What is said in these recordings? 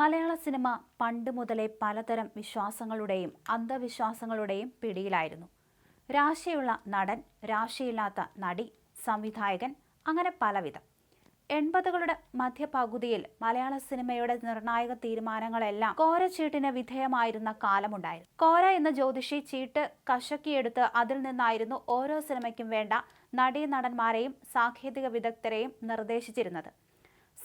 മലയാള cinema പണ്ട് മുതലേ പലതരം വിശ്വാസങ്ങളുടെയും അന്ധവിശ്വാസങ്ങളുടെയും പിടിയിലായിരുന്നു. രാശിയുള്ള നടൻ രാശിയില്ലാത്ത നടി സംവിധായകൻ അങ്ങനെ പലവിധം. എൺപതുകളുടെ മധ്യപകുതിയിൽ മലയാള സിനിമയുടെ നിർണായക തീരുമാനങ്ങളെല്ലാം കോര ചീട്ടിന് വിധേയമായിരുന്ന കാലമുണ്ടായിരുന്നു. കോര എന്ന ജ്യോതിഷി ചീട്ട് കശക്കിയെടുത്ത് അതിൽ നിന്നായിരുന്നു ഓരോ സിനിമയ്ക്കും വേണ്ട നടീ നടന്മാരെയും സാങ്കേതിക വിദഗ്ധരെയും നിർദ്ദേശിച്ചിരുന്നത്.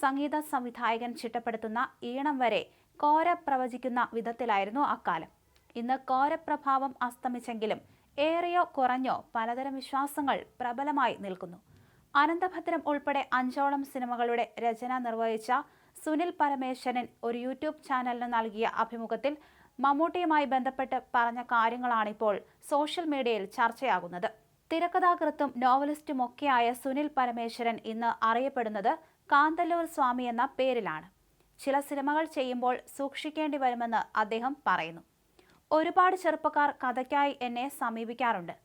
സംഗീത സംവിധായകൻ ചിട്ടപ്പെടുത്തുന്ന ഈണം വരെ കോര പ്രവചിക്കുന്ന വിധത്തിലായിരുന്നു അക്കാലം. ഇന്ന് കോരപ്രഭാവം അസ്തമിച്ചെങ്കിലും ഏറെയോ കുറഞ്ഞോ പലതരം വിശ്വാസങ്ങൾ പ്രബലമായി നിൽക്കുന്നു. അനന്തഭദ്രം ഉൾപ്പെടെ അഞ്ചോളം സിനിമകളുടെ രചന നിർവഹിച്ച സുനിൽ പരമേശ്വരൻ ഒരു യൂട്യൂബ് ചാനലിന് നൽകിയ അഭിമുഖത്തിൽ മമ്മൂട്ടിയുമായി ബന്ധപ്പെട്ട് പറഞ്ഞ കാര്യങ്ങളാണിപ്പോൾ സോഷ്യൽ മീഡിയയിൽ ചർച്ചയാകുന്നത്. തിരക്കഥാകൃത്തും നോവലിസ്റ്റുമൊക്കെയായ സുനിൽ പരമേശ്വരൻ ഇന്ന് അറിയപ്പെടുന്നത് കാന്തല്ലൂർ സ്വാമി എന്ന പേരിലാണ്. ചില സിനിമകൾ ചെയ്യുമ്പോൾ സൂക്ഷിക്കേണ്ടി വരുമെന്ന് അദ്ദേഹം പറയുന്നു. ഒരുപാട് ചെറുപ്പക്കാർ കഥയ്ക്കായി എന്നെ സമീപിക്കാറുണ്ട്.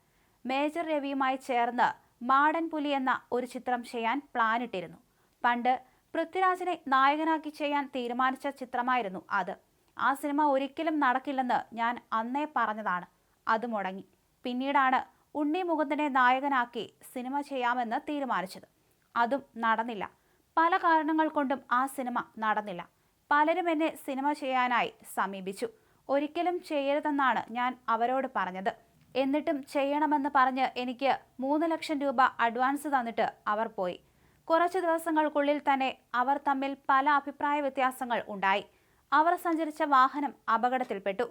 മേജർ രവിയുമായി ചേർന്ന് മാടൻ പുലി എന്ന ഒരു ചിത്രം ചെയ്യാൻ പ്ലാനിട്ടിരുന്നു പണ്ട് പൃഥ്വിരാജിനെ നായകനാക്കി ചെയ്യാൻ തീരുമാനിച്ച ചിത്രമായിരുന്നു അത്. ആ സിനിമ ഒരിക്കലും നടക്കില്ലെന്ന് ഞാൻ അന്നേ പറഞ്ഞതാണ്. അത് മുടങ്ങി. പിന്നീടാണ് ഉണ്ണി മുകുന്ദനെ നായകനാക്കി സിനിമ ചെയ്യാമെന്ന് തീരുമാനിച്ചത്. അതും നടന്നില്ല. പല കാരണങ്ങൾ കൊണ്ടും ആ സിനിമ നടന്നില്ല. പലരും എന്നെ സിനിമ ചെയ്യാനായി സമീപിച്ചു. ഒരിക്കലും ചെയ്യരുതെന്നാണ് ഞാൻ അവരോട് പറഞ്ഞത്. എന്നിട്ടും ചെയ്യണമെന്ന് പറഞ്ഞ് എനിക്ക് മൂന്ന് ലക്ഷം രൂപ അഡ്വാൻസ് തന്നിട്ട് അവർ പോയി. കുറച്ച് ദിവസങ്ങൾക്കുള്ളിൽ തന്നെ അവർ തമ്മിൽ പല അഭിപ്രായ വ്യത്യാസങ്ങൾ ഉണ്ടായി. അവർ സഞ്ചരിച്ച വാഹനം അപകടത്തിൽപ്പെട്ടു.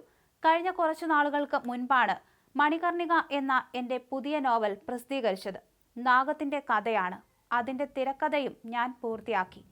കഴിഞ്ഞ കുറച്ചു നാളുകൾക്ക് മുൻപാണ് മണികർണിക എന്ന എന്റെ പുതിയ നോവൽ പ്രസിദ്ധീകരിച്ചത്. നാഗത്തിന്റെ കഥയാണ്. അതിന്റെ തിരക്കഥയും ഞാൻ പൂർത്തിയാക്കി.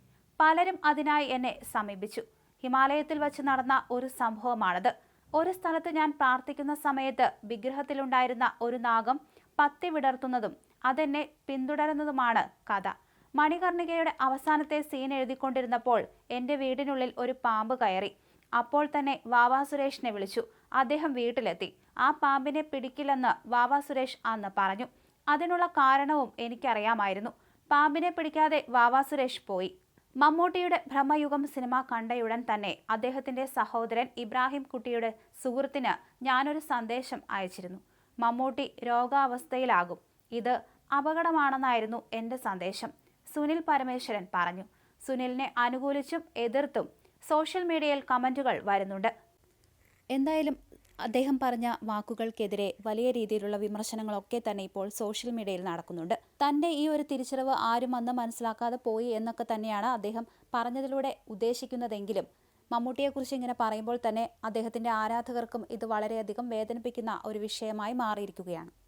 പലരും അതിനായി എന്നെ സമീപിച്ചു. ഹിമാലയത്തിൽ വച്ച് നടന്ന ഒരു സംഭവമാണത്. ഒരു സ്ഥലത്ത് ഞാൻ പ്രാർത്ഥിക്കുന്ന സമയത്ത് വിഗ്രഹത്തിലുണ്ടായിരുന്ന ഒരു നാഗം പത്തി വിടർത്തുന്നതും അതെന്നെ പിന്തുടരുന്നതുമാണ് കഥ. മണികർണികയുടെ അവസാനത്തെ സീൻ എഴുതിക്കൊണ്ടിരുന്നപ്പോൾ എന്റെ വീടിനുള്ളിൽ ഒരു പാമ്പ് കയറി. അപ്പോൾ തന്നെ വാവാ സുരേഷിനെ വിളിച്ചു. അദ്ദേഹം വീട്ടിലെത്തി. ആ പാമ്പിനെ പിടിക്കില്ലെന്ന് വാവാ സുരേഷ് അന്ന് പറഞ്ഞു. അതിനുള്ള കാരണവും എനിക്കറിയാമായിരുന്നു. പാമ്പിനെ പിടിക്കാതെ വാവാ സുരേഷ് പോയി. മമ്മൂട്ടിയുടെ ഭ്രമയുഗം സിനിമ കണ്ടയുടൻ തന്നെ അദ്ദേഹത്തിന്റെ സഹോദരൻ ഇബ്രാഹിം കുട്ടിയുടെ സുഹൃത്തിന് ഞാനൊരു സന്ദേശം അയച്ചിരുന്നു. മമ്മൂട്ടി രോഗാവസ്ഥയിലാകും. ഇത് അപകടമാണെന്നായിരുന്നു എന്റെ സന്ദേശം. സുനിൽ പരമേശ്വരൻ പറഞ്ഞു. സുനിലിനെ അനുകൂലിച്ചും എതിർത്തും സോഷ്യൽ മീഡിയയിൽ കമന്റുകൾ വരുന്നുണ്ട്. എന്തായാലും അദ്ദേഹം പറഞ്ഞ വാക്കുകൾക്കെതിരെ വലിയ രീതിയിലുള്ള വിമർശനങ്ങളൊക്കെ തന്നെ ഇപ്പോൾ സോഷ്യൽ മീഡിയയിൽ നടക്കുന്നുണ്ട്. തന്റെ ഈ ഒരു തിരിച്ചറിവ് ആരും അന്ന് മനസ്സിലാക്കാതെ പോയി എന്നൊക്കെ തന്നെയാണ് അദ്ദേഹം പറഞ്ഞതിലൂടെ ഉദ്ദേശിക്കുന്നതെങ്കിലും മമ്മൂട്ടിയെക്കുറിച്ച് ഇങ്ങനെ പറയുമ്പോൾ തന്നെ അദ്ദേഹത്തിന്റെ ആരാധകർക്കും ഇത് വളരെയധികം വേദനിപ്പിക്കുന്ന ഒരു വിഷയമായി മാറിയിരിക്കുകയാണ്.